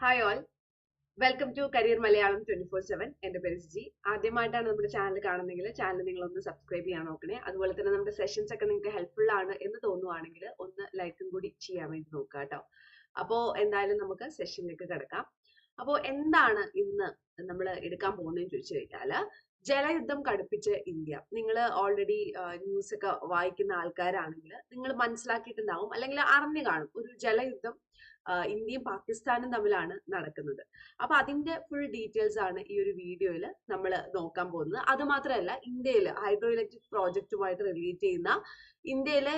Hi all welcome to career Malayalam twenty four seven എന്റെ പേര് G ആദ്യമായിട്ടാണ് നമ്മുടെ ചാനൽ കാണുന്നെങ്കിൽ ചാനൽ നിങ്ങൾ ഒന്ന് സബ്സ്ക്രൈബ് ചെയ്യാൻ നോക്കണേ. അതുപോലെ തന്നെ നമ്മുടെ സെഷൻസ് ഒക്കെ നിങ്ങൾക്ക് ഹെൽപ്ഫുൾ ആണ് എന്ന് തോന്നുവാണെങ്കിൽ ഒന്ന് ലൈക്കും കൂടി ചെയ്യാൻ വേണ്ടി നോക്കുക കേട്ടോ. അപ്പോൾ എന്തായാലും നമുക്ക് സെഷനിലേക്ക് കിടക്കാം. അപ്പോൾ എന്താണ് ഇന്ന് നമ്മൾ എടുക്കാൻ പോകുന്നതെന്ന് ചോദിച്ചു കഴിഞ്ഞാൽ ജലയുദ്ധം കടുപ്പിച്ച് ഇന്ത്യ. നിങ്ങൾ ഓൾറെഡി ന്യൂസ് ഒക്കെ വായിക്കുന്ന ആൾക്കാരാണെങ്കിൽ നിങ്ങൾ മനസ്സിലാക്കിയിട്ടുണ്ടാവും. അല്ലെങ്കിൽ അറിഞ്ഞു കാണും ഒരു ജലയുദ്ധം ഇന്ത്യയും പാകിസ്ഥാനും തമ്മിലാണ് നടക്കുന്നത്. അപ്പൊ അതിന്റെ ഫുൾ ഡീറ്റെയിൽസ് ആണ് ഈ ഒരു വീഡിയോയിൽ നമ്മൾ നോക്കാൻ പോകുന്നത്. അത് മാത്രമല്ല ഇന്ത്യയിൽ ഹൈഡ്രോ ഇലക്ട്രിക് പ്രോജക്റ്റുമായിട്ട് റിലേറ്റ് ചെയ്യുന്ന ഇന്ത്യയിലെ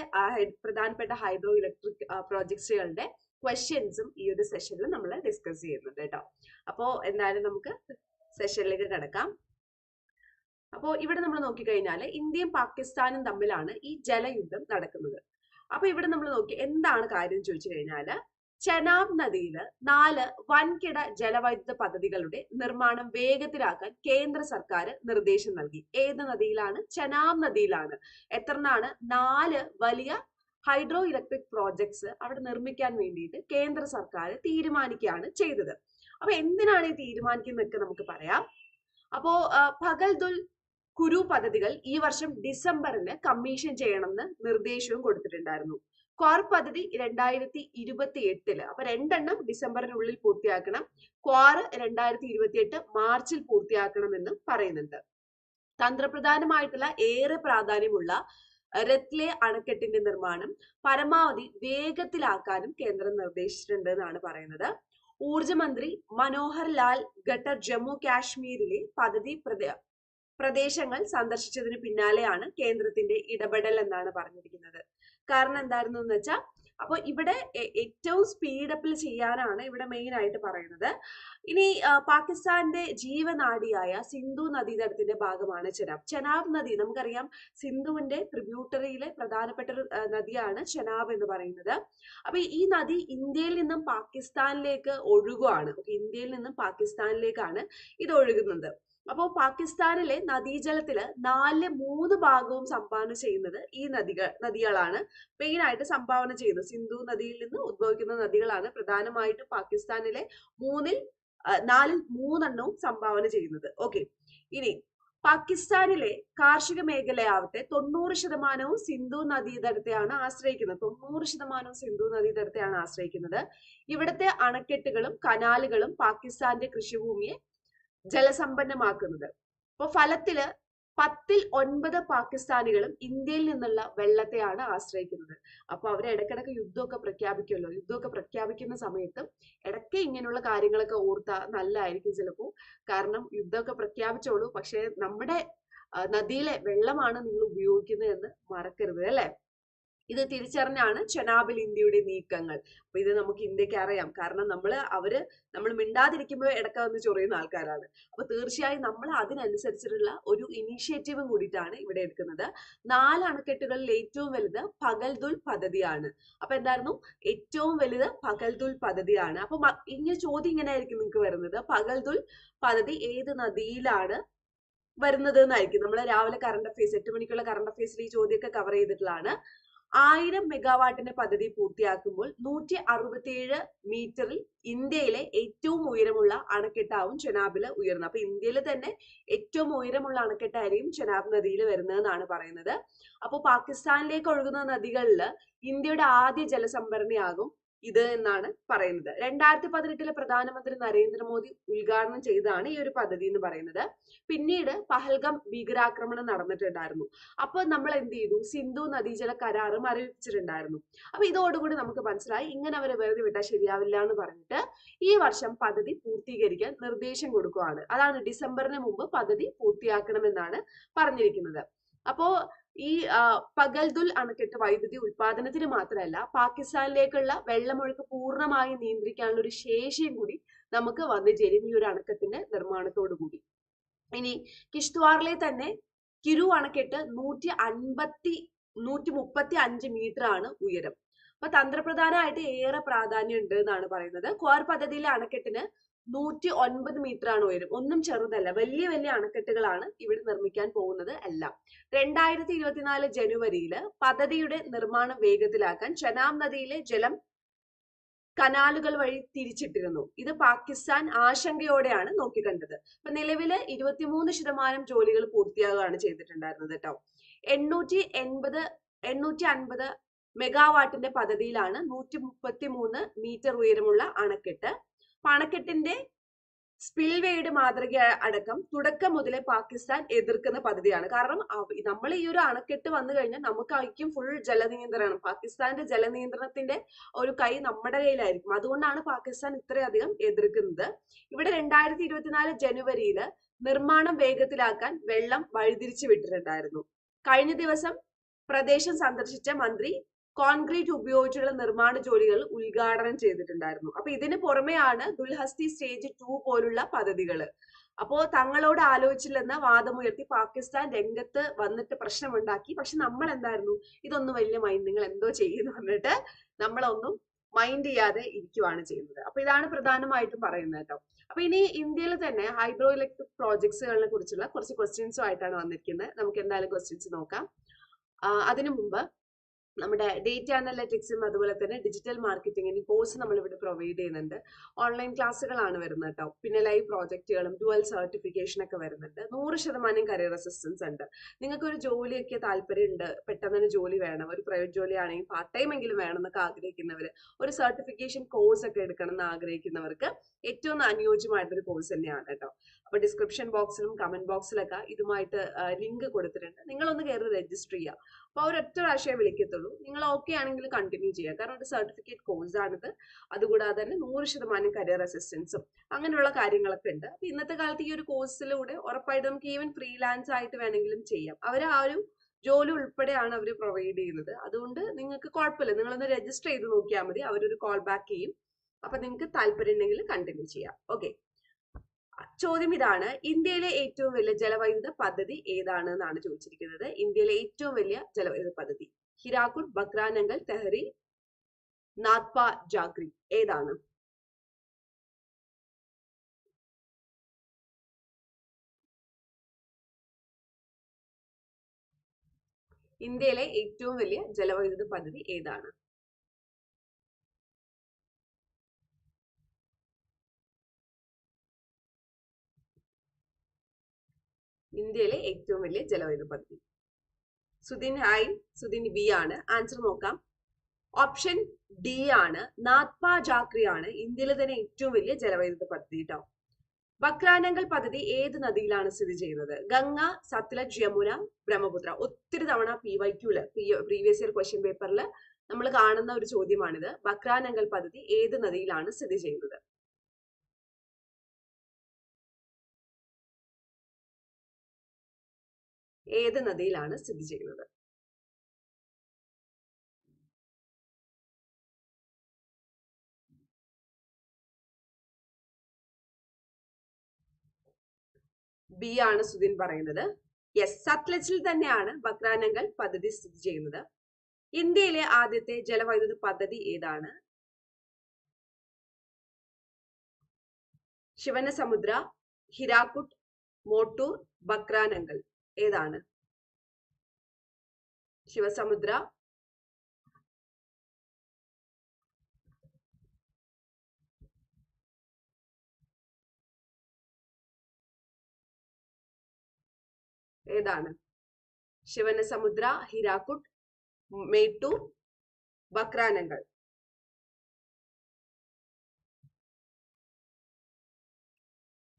പ്രധാനപ്പെട്ട ഹൈഡ്രോ ഇലക്ട്രിക് പ്രോജക്ട്സുകളുടെ ക്വസ്റ്റ്യൻസും ഈ ഒരു സെഷനിൽ നമ്മൾ ഡിസ്കസ് ചെയ്യുന്നുണ്ട് കേട്ടോ. അപ്പോൾ എന്തായാലും നമുക്ക് സെഷനിലേക്ക് കിടക്കാം. അപ്പോൾ ഇവിടെ നമ്മൾ നോക്കിക്കഴിഞ്ഞാൽ ഇന്ത്യയും പാകിസ്ഥാനും തമ്മിലാണ് ഈ ജലയുദ്ധം നടക്കുന്നത്. അപ്പൊ ഇവിടെ നമ്മൾ നോക്കി എന്താണ് കാര്യം ചോദിച്ചു കഴിഞ്ഞാൽ ചെനാബ് നദിയിൽ നാല് വൻകിട ജലവൈദ്യുത പദ്ധതികളുടെ നിർമ്മാണം വേഗത്തിലാക്കാൻ കേന്ദ്ര സർക്കാർ നിർദ്ദേശം നൽകി. ഏത് നദിയിലാണ്? ചെനാബ് നദിയിലാണ് എത്രണ്ണാണ് നാല് വലിയ ഹൈഡ്രോ ഇലക്ട്രിക് പ്രോജക്ട്സ് അവിടെ നിർമ്മിക്കാൻ വേണ്ടിയിട്ട് കേന്ദ്ര സർക്കാർ തീരുമാനിക്കുകയാണ് ചെയ്തത്. അപ്പൊ എന്തിനാണ് ഈ തീരുമാനിക്കുന്നതൊക്കെ നമുക്ക് പറയാം. അപ്പോ പകൽദുൽ കുരു പദ്ധതികൾ ഈ വർഷം ഡിസംബറിന് കമ്മീഷൻ ചെയ്യണമെന്ന് നിർദ്ദേശവും കൊടുത്തിട്ടുണ്ടായിരുന്നു. ക്വാർ പദ്ധതി രണ്ടായിരത്തി ഇരുപത്തി എട്ടിൽ അപ്പൊ രണ്ടെണ്ണം ഡിസംബറിനുള്ളിൽ പൂർത്തിയാക്കണം. ക്വാർ രണ്ടായിരത്തി ഇരുപത്തി എട്ട് മാർച്ചിൽ പൂർത്തിയാക്കണമെന്ന് പറയുന്നുണ്ട്. തന്ത്രപ്രധാനമായിട്ടുള്ള ഏറെ പ്രാധാന്യമുള്ള രത്ലെ അണക്കെട്ടിന്റെ നിർമ്മാണം പരമാവധി വേഗത്തിലാക്കാനും കേന്ദ്രം നിർദ്ദേശിച്ചിട്ടുണ്ട് എന്നാണ് പറയുന്നത്. ഊർജമന്ത്രി മനോഹർ ലാൽ ഖട്ടർ ജമ്മു കാശ്മീരിലെ പദ്ധതി പ്രദേശങ്ങൾ സന്ദർശിച്ചതിന് പിന്നാലെയാണ് കേന്ദ്രത്തിന്റെ ഇടപെടൽ എന്നാണ് പറഞ്ഞിരിക്കുന്നത്. കാരണം എന്തായിരുന്നു എന്ന് വെച്ചാൽ അപ്പൊ ഇവിടെ ഏറ്റവും സ്പീഡപ്പിൽ ചെയ്യാനാണ് ഇവിടെ മെയിൻ ആയിട്ട് പറയുന്നത്. ഇനി പാകിസ്ഥാന്റെ ജീവനാഡിയായ സിന്ധു നദീതടത്തിന്റെ ഭാഗമാണ് ചെനാബ്. ചെനാബ് നദി നമുക്കറിയാം സിന്ധുവിന്റെ ട്രിബ്യൂട്ടറിയിലെ പ്രധാനപ്പെട്ട ഒരു നദിയാണ് ചെനാബ് എന്ന് പറയുന്നത്. അപ്പൊ ഈ നദി ഇന്ത്യയിൽ നിന്നും പാകിസ്ഥാനിലേക്ക് ഒഴുകുവാണ്. ഇന്ത്യയിൽ നിന്നും പാകിസ്ഥാനിലേക്കാണ് ഇത് ഒഴുകുന്നത്. അപ്പോൾ പാകിസ്ഥാനിലെ നദീജലത്തിൽ നാല് മൂന്ന് ഭാഗവും സംഭാവന ചെയ്യുന്നത് ഈ നദികൾ നദികളാണ്. മെയിൻ ആയിട്ട് സംഭാവന ചെയ്യുന്നത് സിന്ധു നദിയിൽ നിന്ന് ഉദ്ഭവിക്കുന്ന നദികളാണ് പ്രധാനമായിട്ട് പാകിസ്ഥാനിലെ മൂന്നിൽ നാലിൽ മൂന്നെണ്ണവും സംഭാവന ചെയ്യുന്നത്. ഓക്കെ. ഇനി പാകിസ്ഥാനിലെ കാർഷിക മേഖലയാവട്ടെ തൊണ്ണൂറ് ശതമാനവും സിന്ധു നദീതടത്തെയാണ് ആശ്രയിക്കുന്നത്. തൊണ്ണൂറ് ശതമാനവും സിന്ധു നദീതടത്തെയാണ് ആശ്രയിക്കുന്നത്. ഇവിടുത്തെ അണക്കെട്ടുകളും കനാലുകളും പാകിസ്ഥാന്റെ കൃഷിഭൂമിയെ ജലസമ്പന്നമാക്കുന്നത്. അപ്പൊ ഫലത്തിൽ പത്തിൽ ഒൻപത് പാകിസ്ഥാനികളും ഇന്ത്യയിൽ നിന്നുള്ള വെള്ളത്തെയാണ് ആശ്രയിക്കുന്നത്. അപ്പൊ അവർ ഇടക്കിടക്ക് യുദ്ധമൊക്കെ പ്രഖ്യാപിക്കുമല്ലോ. യുദ്ധമൊക്കെ പ്രഖ്യാപിക്കുന്ന സമയത്ത് ഇടയ്ക്ക് ഇങ്ങനെയുള്ള കാര്യങ്ങളൊക്കെ ഓർത്താ നല്ലതായിരിക്കും ചിലപ്പോൾ കാരണം യുദ്ധമൊക്കെ പ്രഖ്യാപിച്ചോളൂ. പക്ഷെ നമ്മുടെ നദിയിലെ വെള്ളമാണ് നിങ്ങൾ ഉപയോഗിക്കുന്നത് എന്ന് മറക്കരുത് അല്ലെ? ഇത് തിരിച്ചറിഞ്ഞാണ് ചെനാബിൽ ഇന്ത്യയുടെ നീക്കങ്ങൾ. അപ്പൊ ഇത് നമുക്ക് ഇന്ത്യയ്ക്ക് അറിയാം. കാരണം നമ്മൾ അവർ നമ്മൾ മിണ്ടാതിരിക്കുമ്പോൾ ഇടക്ക വന്ന് ചൊറിയുന്ന ആൾക്കാരാണ്. അപ്പൊ തീർച്ചയായും നമ്മൾ അതിനനുസരിച്ചിട്ടുള്ള ഒരു ഇനീഷ്യേറ്റീവും കൂടിയിട്ടാണ് ഇവിടെ എടുക്കുന്നത്. നാല് അണക്കെട്ടുകളിൽ ഏറ്റവും വലുത് പകൽദുൽ പദ്ധതിയാണ്. അപ്പൊ എന്തായിരുന്നു? ഏറ്റവും വലുത് പകൽദുൽ പദ്ധതിയാണ്. അപ്പൊ ഇങ്ങനെ ചോദ്യം ഇങ്ങനെ ആയിരിക്കും നിങ്ങൾക്ക് വരുന്നത്. പകൽദുൽ പദ്ധതി ഏത് നദിയിലാണ് വരുന്നത് എന്നായിരിക്കും. നമ്മൾ രാവിലെ കറണ്ട് അഫയേഴ്സ് എട്ട് മണിക്കുള്ള കറണ്ട് അഫയേഴ്സിൽ ഈ ചോദ്യമൊക്കെ കവർ ചെയ്തിട്ടുള്ളതാണ്. ആയിരം മെഗാവാട്ടിന്റെ പദ്ധതി പൂർത്തിയാക്കുമ്പോൾ നൂറ്റി അറുപത്തിയേഴ് മീറ്ററിൽ ഇന്ത്യയിലെ ഏറ്റവും ഉയരമുള്ള അണക്കെട്ടാവും ചെനാബിൽ ഉയർന്നത്. അപ്പൊ ഇന്ത്യയിൽ തന്നെ ഏറ്റവും ഉയരമുള്ള അണക്കെട്ടായിരിക്കും ചെനാബ് നദിയിൽ വരുന്നതെന്നാണ് പറയുന്നത്. അപ്പോൾ പാകിസ്ഥാനിലേക്ക് ഒഴുകുന്ന നദികളിൽ ഇന്ത്യയുടെ ആദ്യ ജലസംഭരണിയാകും ഇത് എന്നാണ് പറയുന്നത്. രണ്ടായിരത്തി പതിനെട്ടിലെ പ്രധാനമന്ത്രി നരേന്ദ്രമോദി ഉദ്ഘാടനം ചെയ്തതാണ് ഈ ഒരു പദ്ധതി എന്ന് പറയുന്നത്. പിന്നീട് പഹൽഗം ഭീകരാക്രമണം നടന്നിട്ടുണ്ടായിരുന്നു. അപ്പൊ നമ്മൾ എന്ത് ചെയ്തു? സിന്ധു നദീജല കരാറ് മരവിപ്പിച്ചിട്ടുണ്ടായിരുന്നു. അപ്പൊ ഇതോടുകൂടി നമുക്ക് മനസ്സിലായി ഇങ്ങനെ അവരെ വെറുതെ വിട്ടാൽ ശരിയാവില്ല എന്ന് പറഞ്ഞിട്ട് ഈ വർഷം പദ്ധതി പൂർത്തീകരിക്കാൻ നിർദ്ദേശം കൊടുക്കുകയാണ് അതാണ് ഡിസംബറിന് മുമ്പ് പദ്ധതി പൂർത്തിയാക്കണമെന്നാണ് പറഞ്ഞിരിക്കുന്നത്. അപ്പോ ഈ പകൽദുൽ അണക്കെട്ട് വൈദ്യുതി ഉൽപാദനത്തിന് മാത്രമല്ല പാകിസ്ഥാനിലേക്കുള്ള വെള്ളമൊഴുക്ക് പൂർണമായി നിയന്ത്രിക്കാനുള്ള ഒരു ശേഷിയും കൂടി നമുക്ക് വന്നു ചേരും ഈ ഒരു അണക്കെട്ടിന്റെ നിർമ്മാണത്തോടു കൂടി. ഇനി കിഷ്ത്വാറിലെ തന്നെ കിരു അണക്കെട്ട് നൂറ്റി അൻപത്തി നൂറ്റി മുപ്പത്തി അഞ്ച് മീറ്റർ ആണ് ഉയരം. അപ്പൊ തന്ത്രപ്രധാനമായിട്ട് ഏറെ പ്രാധാന്യം ഉണ്ട് എന്നാണ് പറയുന്നത്. ക്വാർ പദ്ധതിയിലെ അണക്കെട്ടിന് നൂറ്റി ഒൻപത് മീറ്റർ ആണ് ഉയരം. ഒന്നും ചെറുതല്ല. വലിയ വലിയ അണക്കെട്ടുകളാണ് ഇവിടെ നിർമ്മിക്കാൻ പോകുന്നത് എല്ലാം. രണ്ടായിരത്തി ഇരുപത്തിനാല് ജനുവരിയിൽ പദ്ധതിയുടെ നിർമ്മാണം വേഗത്തിലാക്കാൻ ചെനാബ് നദിയിലെ ജലം കനാലുകൾ വഴി തിരിച്ചിട്ടിരുന്നു. ഇത് പാകിസ്ഥാൻ ആശങ്കയോടെയാണ് നോക്കിക്കണ്ടത്. അപ്പൊ നിലവിൽ ഇരുപത്തിമൂന്ന് ശതമാനം ജോലികൾ പൂർത്തിയാകുകയാണ് ചെയ്തിട്ടുണ്ടായിരുന്നത് കേട്ടോ. എണ്ണൂറ്റി എൺപത് എണ്ണൂറ്റി അൻപത് മെഗാവാട്ടിന്റെ പദ്ധതിയിലാണ് നൂറ്റി മുപ്പത്തി മൂന്ന് മീറ്റർ ഉയരമുള്ള അണക്കെട്ട് അപ്പൊ അണക്കെട്ടിന്റെ സ്പിൽവേയുടെ മാതൃക അടക്കം തുടക്കം മുതലേ പാകിസ്ഥാൻ എതിർക്കുന്ന പദ്ധതിയാണ്. കാരണം നമ്മൾ ഈ ഒരു അണക്കെട്ട് വന്നു കഴിഞ്ഞാൽ നമുക്കായിരിക്കും ഫുൾ ജലനിയന്ത്രണം. പാകിസ്ഥാന്റെ ജലനിയന്ത്രണത്തിന്റെ ഒരു കൈ നമ്മുടെ കയ്യിലായിരിക്കും. അതുകൊണ്ടാണ് പാകിസ്ഥാൻ ഇത്രയധികം എതിർക്കുന്നത്. ഇവിടെ രണ്ടായിരത്തി ഇരുപത്തിനാല് ജനുവരിയിൽ നിർമ്മാണം വേഗത്തിലാക്കാൻ വെള്ളം വഴിതിരിച്ചു വിട്ടിട്ടുണ്ടായിരുന്നു. കഴിഞ്ഞ ദിവസം പ്രദേശം സന്ദർശിച്ച മന്ത്രി കോൺക്രീറ്റ് ഉപയോഗിച്ചുള്ള നിർമ്മാണ ജോലികൾ ഉദ്ഘാടനം ചെയ്തിട്ടുണ്ടായിരുന്നു. അപ്പൊ ഇതിന് പുറമെയാണ് ദുൽഹസ്തി സ്റ്റേജ് ടു പോലുള്ള പദ്ധതികൾ അപ്പോ തങ്ങളോട് ആലോചിച്ചില്ലെന്ന വാദമുയർത്തി പാകിസ്ഥാൻ രംഗത്ത് വന്നിട്ട് പ്രശ്നമുണ്ടാക്കി. പക്ഷെ നമ്മൾ എന്തായിരുന്നു ഇതൊന്നും വലിയ മൈൻഡ് നിങ്ങൾ എന്തോ ചെയ്യുന്നു പറഞ്ഞിട്ട് നമ്മളൊന്നും മൈൻഡ് ചെയ്യാതെ ഇരിക്കുവാണ് ചെയ്യുന്നത്. അപ്പൊ ഇതാണ് പ്രധാനമായിട്ടും പറയുന്നത് കേട്ടോ. അപ്പൊ ഇനി ഇന്ത്യയിൽ തന്നെ ഹൈഡ്രോ ഇലക്ട്രിക് പ്രോജക്ട്സുകളെ കുറിച്ചുള്ള കുറച്ച് ക്വസ്റ്റ്യൻസും ആയിട്ടാണ് വന്നിരിക്കുന്നത്. നമുക്ക് എന്തായാലും ക്വസ്റ്റ്യൻസ് നോക്കാം. അതിനു മുമ്പ് നമ്മുടെ ഡേറ്റ അനലറ്റിക്സും അതുപോലെ തന്നെ ഡിജിറ്റൽ മാർക്കറ്റിംഗിന് കോഴ്സ് നമ്മൾ ഇവിടെ പ്രൊവൈഡ് ചെയ്യുന്നുണ്ട്. ഓൺലൈൻ ക്ലാസ്സുകളാണ് വരുന്നത് കേട്ടോ പിന്നെ ലൈവ് പ്രോജക്റ്റുകളും ഡുവൽ സർട്ടിഫിക്കേഷൻ ഒക്കെ വരുന്നുണ്ട്. നൂറ് ശതമാനം കരിയർ അസിസ്റ്റൻസ് ഉണ്ട്. നിങ്ങൾക്ക് ഒരു ജോലിയൊക്കെ താല്പര്യമുണ്ട് പെട്ടെന്ന് തന്നെ ജോലി വേണം. ഒരു പ്രൈവറ്റ് ജോലി ആണെങ്കിൽ പാർട്ട് ടൈം എങ്കിലും വേണം എന്നൊക്കെ ആഗ്രഹിക്കുന്നവർ ഒരു സർട്ടിഫിക്കേഷൻ കോഴ്സ് ഒക്കെ എടുക്കണം എന്ന് ആഗ്രഹിക്കുന്നവർക്ക് ഏറ്റവും അനുയോജ്യമായിട്ടൊരു കോഴ്സ് തന്നെയാണ് കേട്ടോ അപ്പൊ ഡിസ്ക്രിപ്ഷൻ ബോക്സിലും കമന്റ് ബോക്സിലൊക്കെ ഇതുമായിട്ട് ലിങ്ക് കൊടുത്തിട്ടുണ്ട്. നിങ്ങളൊന്ന് കയറി രജിസ്റ്റർ ചെയ്യുക അപ്പൊ ഒരൊറ്റ പ്രാവശ്യമേ വിളിക്കത്തുള്ളൂ. നിങ്ങൾ ഓക്കെ ആണെങ്കിൽ കണ്ടിന്യൂ ചെയ്യുക കാരണം ഒരു സർട്ടിഫിക്കറ്റ് കോഴ്സ് ആണിത്. അതുകൂടാതെ തന്നെ നൂറ് ശതമാനം കരിയർ അസിസ്റ്റൻസും അങ്ങനെയുള്ള കാര്യങ്ങളൊക്കെ ഉണ്ട്. അപ്പൊ ഇന്നത്തെ കാലത്ത് ഈ ഒരു കോഴ്സിലൂടെ ഉറപ്പായിട്ട് നമുക്ക് ഈവൻ ഫ്രീലാൻസ് ആയിട്ട് വേണമെങ്കിലും ചെയ്യാം. അവർ ആ ഒരു ജോലി ഉൾപ്പെടെയാണ് അവർ പ്രൊവൈഡ് ചെയ്യുന്നത്. അതുകൊണ്ട് നിങ്ങൾക്ക് കുഴപ്പമില്ല. നിങ്ങളൊന്ന് രജിസ്റ്റർ ചെയ്ത് നോക്കിയാൽ മതി. അവരൊരു കോൾ ബാക്ക് ചെയ്യും. അപ്പൊ നിങ്ങൾക്ക് താല്പര്യം ഉണ്ടെങ്കിൽ കണ്ടിന്യൂ ചെയ്യാം. ഓക്കെ ചോദ്യം ഇതാണ്. ഇന്ത്യയിലെ ഏറ്റവും വലിയ ജലവൈദ്യുത പദ്ധതി ഏതാണ് എന്നാണ് ചോദിച്ചിരിക്കുന്നത്. ഇന്ത്യയിലെ ഏറ്റവും വലിയ ജലവൈദ്യുത പദ്ധതി. ഹിരാക്കുഡ് ബക്രാനങ്കൽ തെഹരി നാത്പ ജാഗ്രി ഏതാണ്? ഇന്ത്യയിലെ ഏറ്റവും വലിയ ജലവൈദ്യുത പദ്ധതി ഏതാണ്? ഇന്ത്യയിലെ ഏറ്റവും വലിയ ജലവൈദ്യുത പദ്ധതി. സുദിൻ ഹായ് സുദിൻ ബി ആണ്. ആൻസർ നോക്കാം. ഓപ്ഷൻ ഡി ആണ്. നാത്പ ജാക്രി ആണ് ഇന്ത്യയിലെ തന്നെ ഏറ്റവും വലിയ ജലവൈദ്യുത പദ്ധതി കേട്ടോ ബക്രാനങ്കൽ പദ്ധതി ഏത് നദിയിലാണ് സ്ഥിതി ചെയ്യുന്നത്? ഗംഗ സത്ലജ് യമുന ബ്രഹ്മപുത്ര. ഒത്തിരി തവണ P Y Q previous year question പേപ്പറിൽ നമ്മൾ കാണുന്ന ഒരു ചോദ്യമാണിത്. ബക്രാനങ്കൽ പദ്ധതി ഏത് നദിയിലാണ് സ്ഥിതി ചെയ്യുന്നത്? ഏത് നദിയിലാണ് സ്ഥിതി ചെയ്യുന്നത്? ബി ആണ് സുധിൻ പറയുന്നത്. യെസ് സത്ലജിൽ തന്നെയാണ് ബക്രാനങ്കൽ പദ്ധതി സ്ഥിതി ചെയ്യുന്നത്. ഇന്ത്യയിലെ ആദ്യത്തെ ജലവൈദ്യുത പദ്ധതി ഏതാണ്? ശിവനസമുദ്ര ഹിരാക്കുട്ട് മോട്ടൂർ ബക്രാനങ്കൽ ഏതാണ്? ശിവസമുദ്ര. ഏതാണ്? ശിവനസമുദ്ര ഹിരാക്കുട്ട് മേട്ടു ബക്രാനങ്ങൾ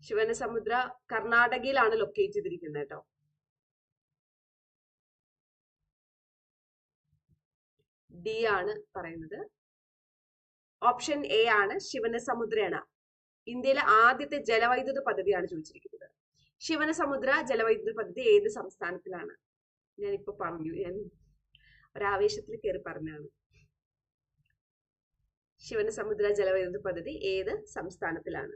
ശിവന സമുദ്ര കർണാടകയിലാണ് ലൊക്കേറ്റ് ചെയ്തിരിക്കുന്നത് കേട്ടോ. ഡി ആണ് പറയുന്നത്. ഓപ്ഷൻ എ ആണ് ശിവനസമുദ്രയാണ് ഇന്ത്യയിലെ ആദ്യത്തെ ജലവൈദ്യുത പദ്ധതിയാണ് ചോദിച്ചിരിക്കുന്നത്. ശിവനസമുദ്ര ജലവൈദ്യുത പദ്ധതി ഏത് സംസ്ഥാനത്തിലാണ്? ഞാനിപ്പോ പറഞ്ഞു ഞാൻ ഒരാവേശത്തിൽ കയറി പറഞ്ഞാണ് ശിവനസമുദ്ര ജലവൈദ്യുത പദ്ധതി ഏത് സംസ്ഥാനത്തിലാണ്?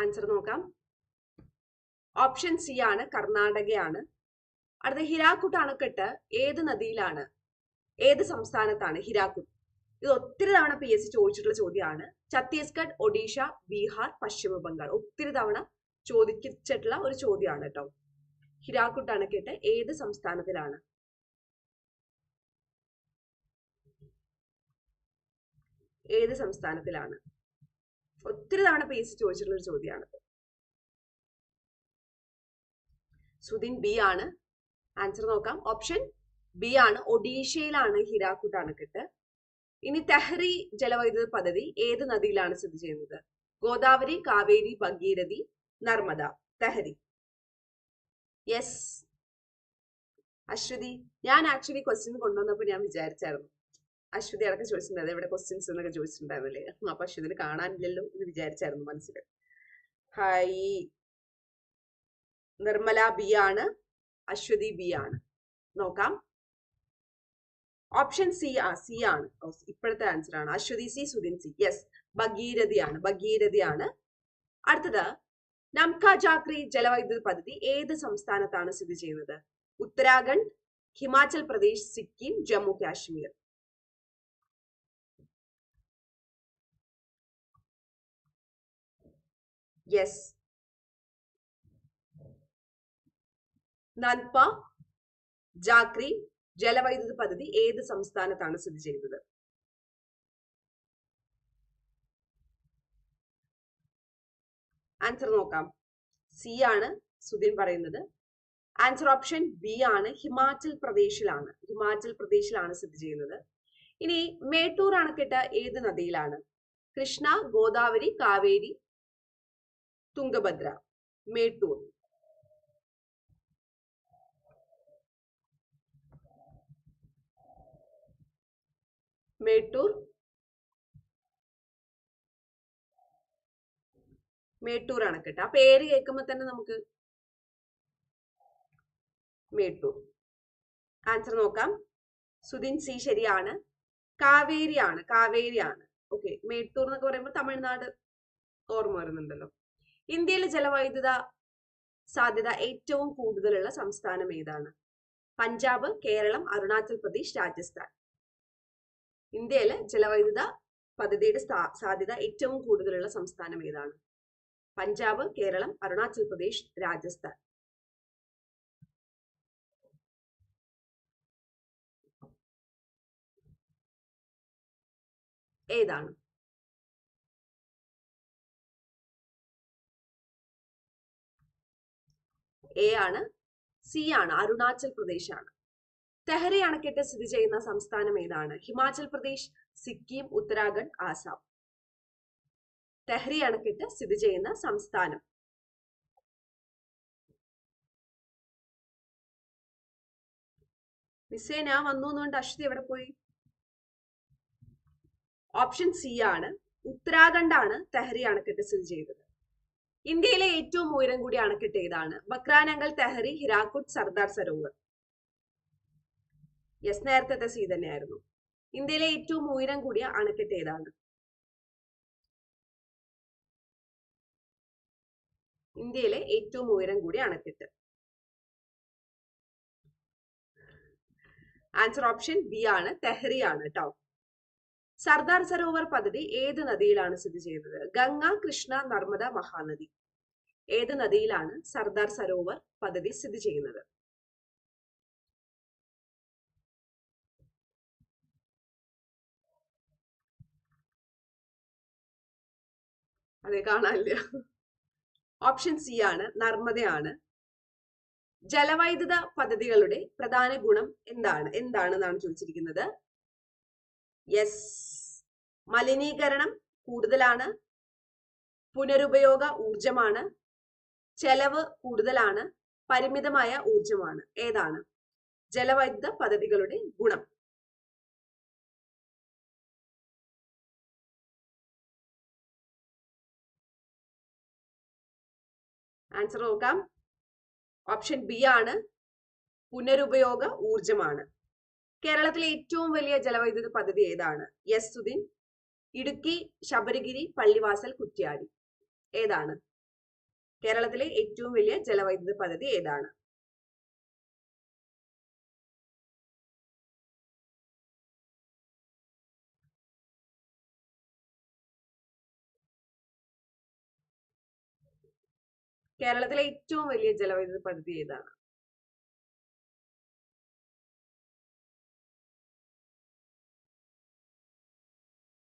ആൻസർ നോക്കാം. ഓപ്ഷൻ സി ആണ് കർണാടകയാണ്. അടുത്ത ഹിരാക്കുട്ട് അണക്കെട്ട് ഏത് നദിയിലാണ്? ഏത് സംസ്ഥാനത്താണ് ഹിരാക്കുട്ട് ഇത് ഒത്തിരി തവണ പി എസ് സി ചോദിച്ചിട്ടുള്ള ചോദ്യമാണ്. ഛത്തീസ്ഗഡ് ഒഡീഷ ബീഹാർ പശ്ചിമ ബംഗാൾ ഒത്തിരി തവണ ചോദിച്ചിട്ടുള്ള ഒരു ചോദ്യമാണ് കേട്ടോ. ഹിരാക്കുട്ട് അണക്കെട്ട് ഏത് സംസ്ഥാനത്തിലാണ്? ഏത് സംസ്ഥാനത്തിലാണ്? ഒത്തിരി തവണ പി എസ് ചോദിച്ചിട്ടുള്ള ഒരു ചോദ്യമാണ് സുദിൻ ബി ആണ്. ആൻസർ നോക്കാം. ഓപ്ഷൻ ബി ആണ്. ഒഡീഷയിലാണ് ഹിരാക്കുട്ട് അണക്കെട്ട് ഇനി തെഹ്രി ജലവൈദ്യുത പദ്ധതി ഏത് നദിയിലാണ് സ്ഥിതി ചെയ്യുന്നത്? ഗോദാവരി കാവേരി ഭഗീരഥി നർമ്മദ. തെഹരി യെസ് അശ്വതി ഞാൻ ആക്ച്വലി ക്വസ്റ്റ്യൻ കൊണ്ടുവന്നപ്പോൾ ഞാൻ വിചാരിച്ചായിരുന്നു. അശ്വതി അടക്കം ചോദിച്ചിട്ടുണ്ടായിരുന്നു എവിടെ ക്വസ്റ്റ്യൻസ് എന്നൊക്കെ ചോദിച്ചിട്ടുണ്ടായിരുന്നില്ലേ? അപ്പൊ അശ്വതിന് കാണാനില്ലല്ലോ എന്ന് വിചാരിച്ചായിരുന്നു മനസ്സിൽ ഹായ് നിർമ്മല ബി ആണ്. അശ്വതി ബി ആണ്. നോക്കാം. ഓപ്ഷൻ സി ആ സി ആണ്. ഇപ്പോഴത്തെ ആൻസർ ആണ്. Aswathi C Sudin C yes ഭഗീരഥിയാണ് ഭഗീരഥിയാണ് അടുത്തത്. നംക ജാക്രി ജലവൈദ്യുത പദ്ധതി ഏത് സംസ്ഥാനത്താണ് സ്ഥിതി ചെയ്യുന്നത്? ഉത്തരാഖണ്ഡ് ഹിമാചൽ പ്രദേശ് സിക്കിം ജമ്മു കാശ്മീർ. യെസ് നൻപ ജാക്രി ജലവൈദ്യുത പദ്ധതി ഏത് സംസ്ഥാനത്താണ് സ്ഥിതി ചെയ്യുന്നത്? ആൻസർ നോക്കാം. സി ആണ് സുധിൻ പറയുന്നത്. ആൻസർ ഓപ്ഷൻ ബി ആണ്. ഹിമാചൽ പ്രദേശിലാണ്. ഹിമാചൽ പ്രദേശിലാണ് സ്ഥിതി ചെയ്യുന്നത്. ഇനി മേട്ടൂർ അണക്കെട്ട് ഏത് നദിയിലാണ്? കൃഷ്ണ ഗോദാവരി കാവേരി തുംഗഭദ്ര മേട്ടൂർ. മേട്ടൂർ. മേട്ടൂർ അണക്കെട്ട് ആ പേര് കേൾക്കുമ്പോ തന്നെ നമുക്ക് മേട്ടൂർ. ആൻസർ നോക്കാം. സുധിൻ സി ശരിയാണ്. കാവേരിയാണ്. കാവേരിയാണ്. ഓക്കെ മേട്ടൂർ എന്നൊക്കെ പറയുമ്പോൾ തമിഴ്നാട് ഓർമ്മ വരുന്നുണ്ടല്ലോ. ഇന്ത്യയിലെ ജലവൈദ്യുത സാധ്യത ഏറ്റവും കൂടുതലുള്ള സംസ്ഥാനം ഏതാണ്? പഞ്ചാബ് കേരളം അരുണാചൽ പ്രദേശ് രാജസ്ഥാൻ. ഇന്ത്യയിലെ ജലവൈദ്യുത പദ്ധതിയുടെ സാധ്യത ഏറ്റവും കൂടുതലുള്ള സംസ്ഥാനം ഏതാണ്? പഞ്ചാബ് കേരളം അരുണാചൽ പ്രദേശ് രാജസ്ഥാൻ. ഏതാണ്? എ ആണ് സി ആണ് അരുണാചൽ പ്രദേശ് ആണ് തെഹരി അണക്കെട്ട് സ്ഥിതി ചെയ്യുന്ന സംസ്ഥാനം ഏതാണ്? ഹിമാചൽ പ്രദേശ് സിക്കിം ഉത്തരാഖണ്ഡ് ആസാം. തെഹ്രി അണക്കെട്ട് സ്ഥിതി ചെയ്യുന്ന സംസ്ഥാനം. മിസ്സേ ഞാൻ വന്നു എന്നുകൊണ്ട് അശ്വതി എവിടെ പോയി? ഓപ്ഷൻ സി ആണ്. ഉത്തരാഖണ്ഡാണ് തെഹരി അണക്കെട്ട് സ്ഥിതി ചെയ്തത് ഇന്ത്യയിലെ ഏറ്റവും ഉയരം കൂടി അണക്കെട്ട് ഏതാണ് ബക്രാനങ്കൽ തെഹരി ഹിരാക്കുട്ട് സർദാർ സരോവർ. യെസ് നേരത്തെ സി തന്നെയായിരുന്നു. ഇന്ത്യയിലെ ഏറ്റവും ഉയരം കൂടിയ അണക്കെട്ട് ഏതാണ് ഇന്ത്യയിലെ ഏറ്റവും ഉയരം കൂടിയ അണക്കെട്ട് ആൻസർ ഓപ്ഷൻ ബി ആണ്. തെഹ്രി ആണ് കേട്ടോ സർദാർ സരോവർ പദ്ധതി ഏത് നദിയിലാണ് സ്ഥിതി ചെയ്യുന്നത്? ഗംഗ കൃഷ്ണ നർമ്മദ മഹാനദി. ഏത് നദിയിലാണ് സർദാർ സരോവർ പദ്ധതി സ്ഥിതി ചെയ്യുന്നത്? അതെ കാണാനില്ല. ഓപ്ഷൻ സി ആണ് നർമ്മദയാണ് ജലവൈദ്യുത പദ്ധതികളുടെ പ്രധാന ഗുണം എന്താണ്? എന്താണെന്നാണ് ചോദിച്ചിരിക്കുന്നത്? യെസ്. മലിനീകരണം കൂടുതലാണ്. പുനരുപയോഗ ഊർജമാണ് ചെലവ് കൂടുതലാണ് പരിമിതമായ ഊർജമാണ് ഏതാണ്? ജലവൈദ്യുത പദ്ധതികളുടെ ഗുണം. ആൻസർ നോക്കാം. ഓപ്ഷൻ ബി ആണ് പുനരുപയോഗ ഊർജമാണ് കേരളത്തിലെ ഏറ്റവും വലിയ ജലവൈദ്യുത പദ്ധതി ഏതാണ്? യെസ് സുദിൻ ഇടുക്കി ശബരിഗിരി പള്ളിവാസൽ കുറ്റ്യാടി. ഏതാണ്? കേരളത്തിലെ ഏറ്റവും വലിയ ജലവൈദ്യുത പദ്ധതി ഏതാണ്? കേരളത്തിലെ ഏറ്റവും വലിയ ജലവൈദ്യുത പദ്ധതി ഏതാണ്?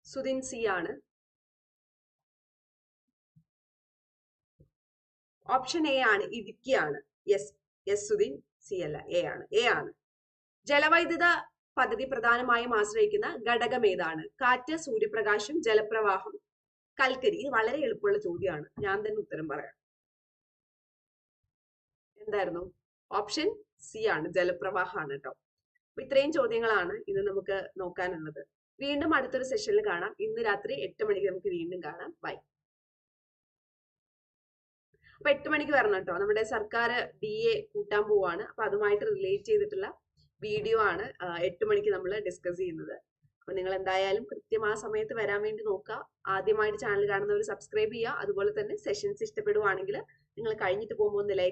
സുദിൻ സി ആണ്. ഓപ്ഷൻ എ ആണ് ഇടുക്കിയാണ് യെസ് യെസ് സുദിൻ സി അല്ല എ ആണ്. എ ആണ്. ജലവൈദ്യുത പദ്ധതി പ്രധാനമായും ആശ്രയിക്കുന്ന ഘടകം ഏതാണ്? കാറ്റ് സൂര്യപ്രകാശം ജലപ്രവാഹം കൽക്കരി. ഇത് വളരെ എളുപ്പമുള്ള ചോദ്യമാണ്. ഞാൻ തന്നെ ഉത്തരം പറയാം. എന്തായിരുന്നു? ഓപ്ഷൻ സി ആണ് ജലപ്രവാഹമാണ് കേട്ടോ ഇത്രയും ചോദ്യങ്ങളാണ് ഇന്ന് നമുക്ക് നോക്കാനുള്ളത്. വീണ്ടും അടുത്തൊരു സെഷനിൽ കാണാം. ഇന്ന് രാത്രി എട്ട് മണിക്ക് നമുക്ക് വീണ്ടും കാണാം. ബൈ അപ്പൊ എട്ട് മണിക്ക് വരണം കേട്ടോ. നമ്മുടെ സർക്കാർ ഡി എ കൂട്ടാൻ പോവാണ്. അപ്പൊ അതുമായിട്ട് റിലേറ്റ് ചെയ്തിട്ടുള്ള വീഡിയോ ആണ് എട്ട് മണിക്ക് നമ്മൾ ഡിസ്കസ് ചെയ്യുന്നത്. അപ്പൊ നിങ്ങൾ എന്തായാലും കൃത്യം ആ സമയത്ത് വരാൻ വേണ്ടി നോക്കുക. ആദ്യമായിട്ട് ചാനൽ കാണുന്നവർ സബ്സ്ക്രൈബ് ചെയ്യുക. അതുപോലെ തന്നെ സെഷൻസ് ഇഷ്ടപ്പെടുവാണെങ്കിൽ നിങ്ങൾ കഴിഞ്ഞിട്ട് പോകുമ്പോൾ ഒന്ന് ലൈക്ക്